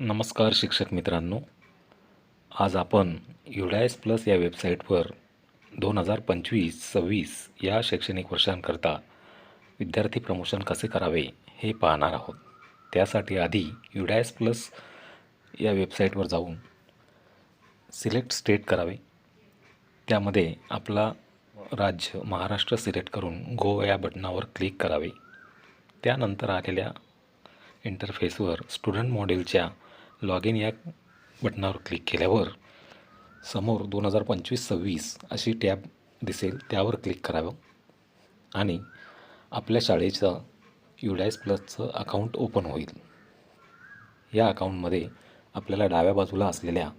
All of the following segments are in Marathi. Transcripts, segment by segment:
नमस्कार शिक्षक मित्रांनो. आज आपण युडायस प्लस या वेबसाईटवर दोन हजार पंचवीस सव्वीस या शैक्षणिक वर्षांकरता विद्यार्थी प्रमोशन कसे करावे हे पाहणार आहोत. त्यासाठी आधी युडायस प्लस या वेबसाईटवर जाऊन सिलेक्ट स्टेट करावे. त्यामध्ये आपला राज्य महाराष्ट्र सिलेक्ट करून गो या बटनावर क्लिक करावे. त्यानंतर आलेल्या इंटरफेसवर स्टुडंट मॉडेलच्या लॉग इन या बटनावर क्लिक केल्यावर समोर दोन हजार पंचवीस सव्वीस अशी टॅब दिसेल. त्यावर क्लिक करावं. आणि आपल्या शाळेचं युडायस प्लसचं अकाउंट ओपन होईल. या अकाउंटमध्ये आपल्याला डाव्या बाजूला असलेल्या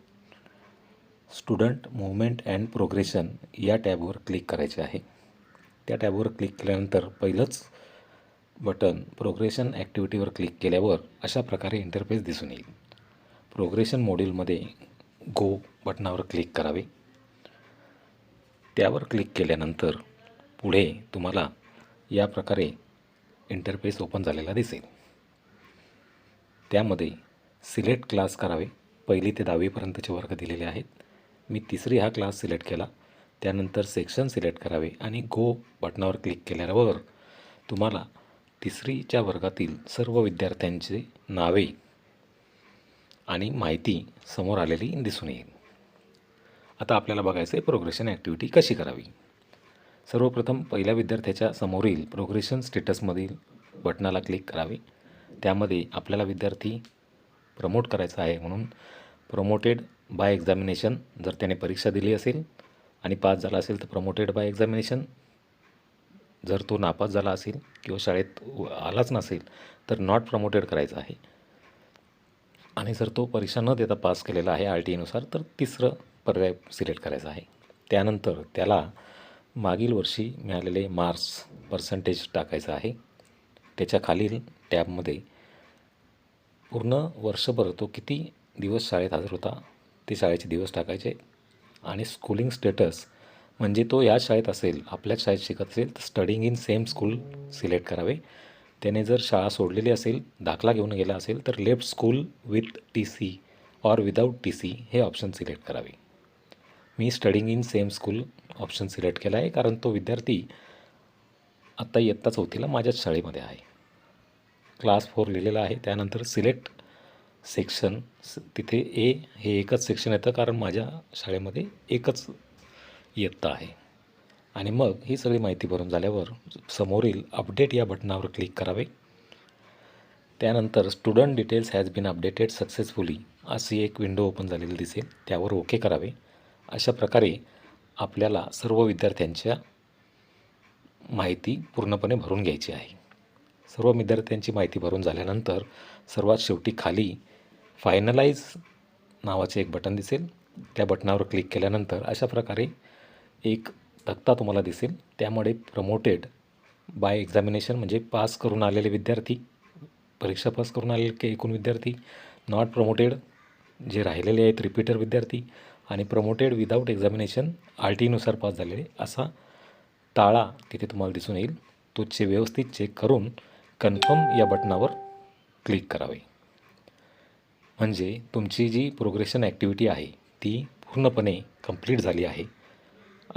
स्टुडंट मुवमेंट अँड प्रोग्रेशन या टॅबवर क्लिक करायचे आहे. त्या टॅबवर क्लिक केल्यानंतर पहिलंच बटन प्रोग्रेशन ॲक्टिव्हिटीवर क्लिक केल्यावर अशा प्रकारे इंटरफेस दिसून येईल. प्रोग्रेशन मॉड्यूलमध्ये गो बटनावर क्लिक करावे. त्यावर क्लिक केल्यानंतर पुढे तुम्हाला या प्रकारे इंटरफेस ओपन झालेला दिसेल. त्यामध्ये सिलेक्ट क्लास करावे. पहिली ते दहावीपर्यंतचे वर्ग दिलेले आहेत. मी तिसरी हा क्लास सिलेक्ट केला. त्यानंतर सेक्शन सिलेक्ट करावे आणि गो बटनावर क्लिक केल्यावर तुम्हाला तिसरीच्या वर्गातील सर्व विद्यार्थ्यांचे नावे आणि माहिती समोर आलेली दिसून येईल. आता आपल्याला बघायचं आहे प्रोग्रेशन ॲक्टिव्हिटी कशी करावी? सर्वप्रथम पहिल्या विद्यार्थ्याच्या समोरील प्रोग्रेशन स्टेटसमधील बटनाला क्लिक करावे. त्यामध्ये आपल्याला विद्यार्थी प्रमोट करायचा आहे म्हणून प्रमोटेड बाय एक्झामिनेशन जर त्याने परीक्षा दिली असेल आणि पास झाला असेल तर प्रमोटेड बाय एक्झामिनेशन जर तो नापास झाला असेल किंवा शाळेत आलाच नसेल तर नॉट प्रमोटेड करायचं आहे. आणि जर तो परीक्षा न देता पास केलेला आहे आर टी एनुसार तर तिसरं पर्याय सिलेक्ट करायचा आहे. त्यानंतर त्याला मागील वर्षी मिळालेले मार्क्स पर्सेंटेज टाकायचं आहे. त्याच्या खालील टॅबमध्ये पूर्ण वर्षभर तो किती दिवस शाळेत हजर होता ते शाळेचे दिवस टाकायचे आणि स्कूलिंग स्टेटस म्हणजे तो या शाळेत असेल आपल्याच शाळेत शिकत असेल तर studying in same school select करावे. त्याने जर शाळा सोडलेली असेल दाखला घेऊन गेला असेल तर left school with T C or without T C हे ऑप्शन सिलेक्ट करावे. मी studying in same school option select केला आहे कारण तो विद्यार्थी आत्ता इयत्ता चौथीला माझ्याच शाळेमध्ये आहे. क्लास फोर लिहिलेला आहे त्यानंतर सिलेक्ट सेक्शन स- तिथे ए हे एकच सेक्शन येतं कारण माझ्या शाळेमध्ये एकच इयत्ता आहे. आणि मग ही सगळी माहिती भरून झाल्यावर समोरील अपडेट या बटनावर क्लिक करावे. त्यानंतर student details has been updated successfully अशी एक विंडो ओपन झालेली दिसेल. त्यावर ओके करावे. अशा प्रकारे आपल्याला सर्व विद्यार्थ्यांच्या माहिती पूर्णपणे भरून घ्यायची आहे. सर्व विद्यार्थ्यांची माहिती भरून झाल्यानंतर सर्वात शेवटी खाली फायनलाइज नावाचे एक बटन दिसेल. त्या बटनावर क्लिक केल्यानंतर अशा प्रकारे एक तक्ता तुम्हाला दिसेल. त्यामुळे प्रमोटेड बाय एक्झामिनेशन म्हणजे पास करून आलेले विद्यार्थी परीक्षा पास करून आलेले की एकूण विद्यार्थी नॉट प्रमोटेड जे राहिलेले आहेत रिपीटर विद्यार्थी आणि प्रमोटेड विदाऊट एक्झामिनेशन आर टीनुसार पास झालेले असा ताळा तिथे तुम्हाला दिसून येईल. तो चे व्यवस्थित चेक करून कन्फर्म या बटनावर क्लिक करावे. म्हणजे तुमची जी प्रोग्रेशन ॲक्टिव्हिटी आहे ती पूर्णपणे कंप्लीट झाली आहे.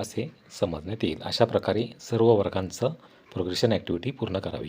असे समजण्यात येईल. अशा प्रकारे सर्व वर्गांचं प्रोग्रेशन ॲक्टिव्हिटी पूर्ण करावी.